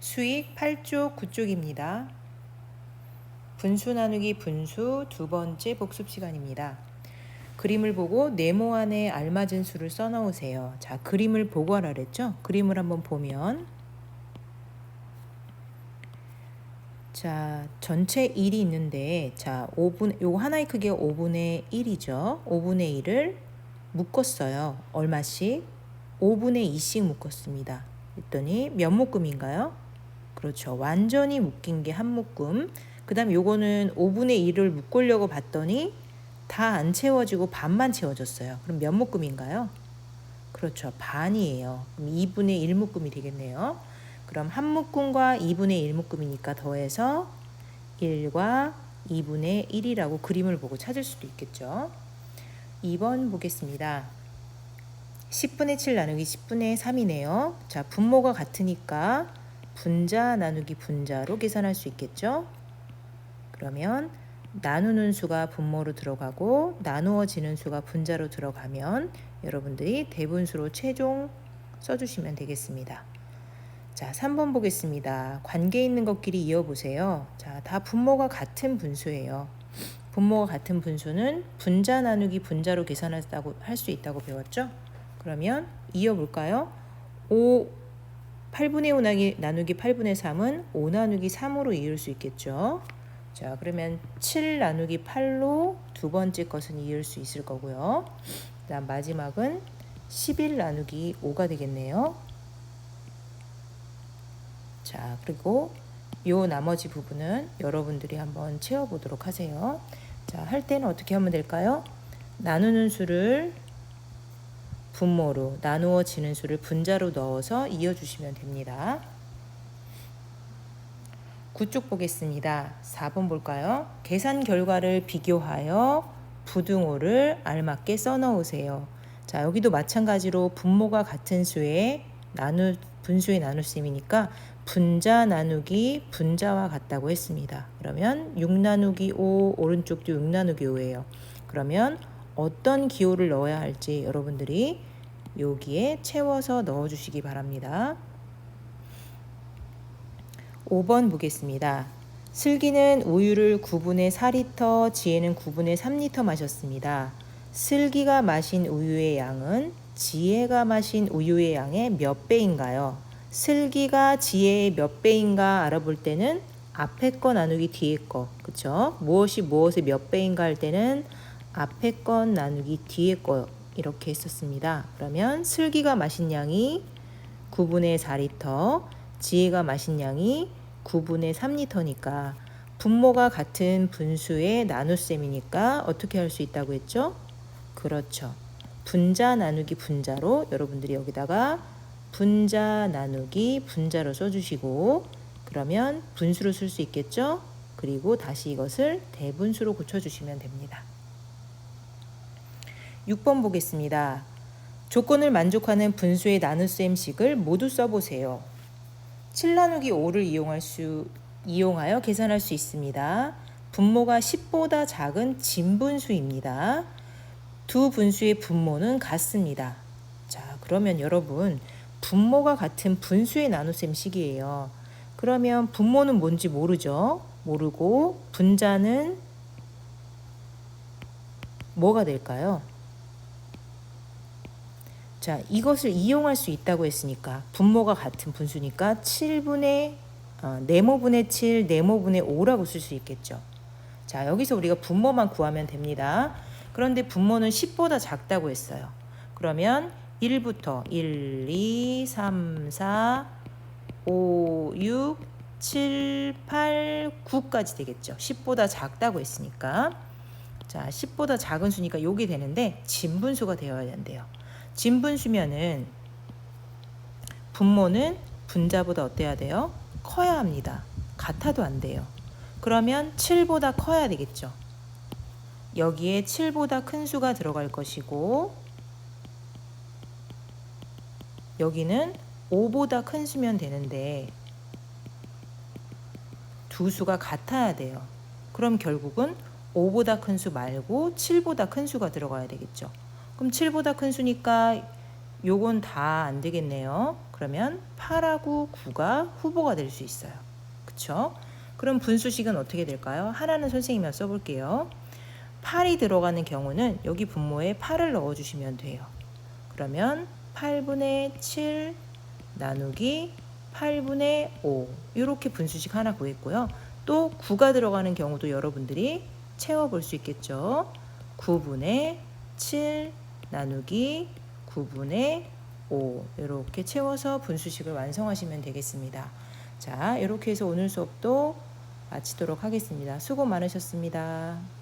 수익 8쪽 9쪽입니다. 분수 나누기 분수 두 번째 복습 시간입니다. 그림을 보고 네모 안에 알맞은 수를 써 넣으세요. 자, 그림을 보고 하라 그랬죠? 그림을 한번 보면 자, 전체 1이 있는데 자, 5분 요거 하나의 크기가 5분의 1이죠. 5분의 1을 묶었어요. 얼마씩? 5분의 2씩 묶었습니다. 했더니 몇 묶음인가요? 그렇죠. 완전히 묶인 게 한 묶음. 그 다음 요거는 5분의 1을 묶으려고 봤더니 다 안 채워지고 반만 채워졌어요. 그럼 몇 묶음인가요? 그렇죠. 반이에요. 그럼 2분의 1 묶음이 되겠네요. 그럼 한 묶음과 2분의 1 묶음이니까 더해서 1과 2분의 1이라고 그림을 보고 찾을 수도 있겠죠. 2번 보겠습니다. 10분의 7 나누기 10분의 3이네요. 자, 분모가 같으니까 분자 나누기 분자로 계산할 수 있겠죠. 그러면 나누는 수가 분모로 들어가고 나누어지는 수가 분자로 들어가면 여러분들이 대분수로 최종 써주시면 되겠습니다. 자, 3번 보겠습니다. 관계 있는 것끼리 이어보세요. 자, 다 분모가 같은 분수예요. 분모가 같은 분수는 분자 나누기 분자로 계산한다고 할 수 있다고 배웠죠? 그러면 이어볼까요? 5 8분의 5 나누기, 나누기 8분의 3은 5 나누기 3으로 이을 수 있겠죠? 자, 그러면 7 나누기 8로 두 번째 것은 이을 수 있을 거고요. 그다음 마지막은 11 나누기 5가 되겠네요. 자, 그리고 요 나머지 부분은 여러분들이 한번 채워보도록 하세요. 자, 할 때는 어떻게 하면 될까요? 나누는 수를 분모로 나누어 지는 수를 분자로 넣어서 이어주시면 됩니다. 9쪽 보겠습니다. 4번 볼까요? 계산 결과를 비교하여 부등호를 알맞게 써넣으세요. 자, 여기도 마찬가지로 분모가 같은 수의 나누 분수의 나눗셈이니까 분자 나누기 분자와 같다고 했습니다. 그러면 6 나누기 5 오른쪽도 6 나누기 5예요. 그러면 어떤 기호를 넣어야 할지 여러분들이 여기에 채워서 넣어 주시기 바랍니다. 5번 보겠습니다. 슬기는 우유를 9분의 4리터, 지혜는 9분의 3리터 마셨습니다. 슬기가 마신 우유의 양은 지혜가 마신 우유의 양의 몇 배인가요? 슬기가 지혜의 몇 배인가 알아볼 때는 앞에 거 나누기 뒤에 거, 그쵸? 무엇이 무엇의 몇 배인가 할 때는 앞에 건 나누기 뒤에 거 이렇게 했었습니다. 그러면 슬기가 마신 양이 9분의 4리터, 지혜가 마신 양이 9분의 3리터니까 분모가 같은 분수의 나눗셈이니까 어떻게 할 수 있다고 했죠? 그렇죠. 분자 나누기 분자로 여러분들이 여기다가 분자 나누기 분자로 써주시고 그러면 분수로 쓸 수 있겠죠? 그리고 다시 이것을 대분수로 고쳐주시면 됩니다. 6번 보겠습니다. 조건을 만족하는 분수의 나눗셈식을 모두 써보세요. 7 나누기 5를 이용할 수 이용하여 계산할 수 있습니다. 분모가 10보다 작은 진분수입니다. 두 분수의 분모는 같습니다. 자, 그러면 여러분 분모가 같은 분수의 나눗셈식이에요. 그러면 분모는 뭔지 모르죠? 모르고 분자는 뭐가 될까요? 자, 이것을 이용할 수 있다고 했으니까 분모가 같은 분수니까 7분의 어, 네모분의 7, 네모분의 5라고 쓸 수 있겠죠. 자, 여기서 우리가 분모만 구하면 됩니다. 그런데 분모는 10보다 작다고 했어요. 그러면 1부터 1, 2, 3, 4, 5, 6, 7, 8, 9까지 되겠죠. 10보다 작다고 했으니까. 자, 10보다 작은 수니까 요게 되는데 진분수가 되어야 된대요. 진분수면은 분모는 분자보다 어때야 돼요? 커야 합니다. 같아도 안 돼요. 그러면 7보다 커야 되겠죠. 여기에 7보다 큰 수가 들어갈 것이고 여기는 5보다 큰 수면 되는데 두 수가 같아야 돼요. 그럼 결국은 5보다 큰 수 말고 7보다 큰 수가 들어가야 되겠죠. 그럼 7보다 큰 수니까 요건 다 안 되겠네요. 그러면 8하고 9가 후보가 될 수 있어요. 그쵸? 그럼 분수식은 어떻게 될까요? 하나는 선생님이 써볼게요. 8이 들어가는 경우는 여기 분모에 8을 넣어주시면 돼요. 그러면 8분의 7 나누기 8분의 5 이렇게 분수식 하나 구했고요. 또 9가 들어가는 경우도 여러분들이 채워볼 수 있겠죠. 9분의 7 나누기 9분의 5 이렇게 채워서 분수식을 완성하시면 되겠습니다. 자, 이렇게 해서 오늘 수업도 마치도록 하겠습니다. 수고 많으셨습니다.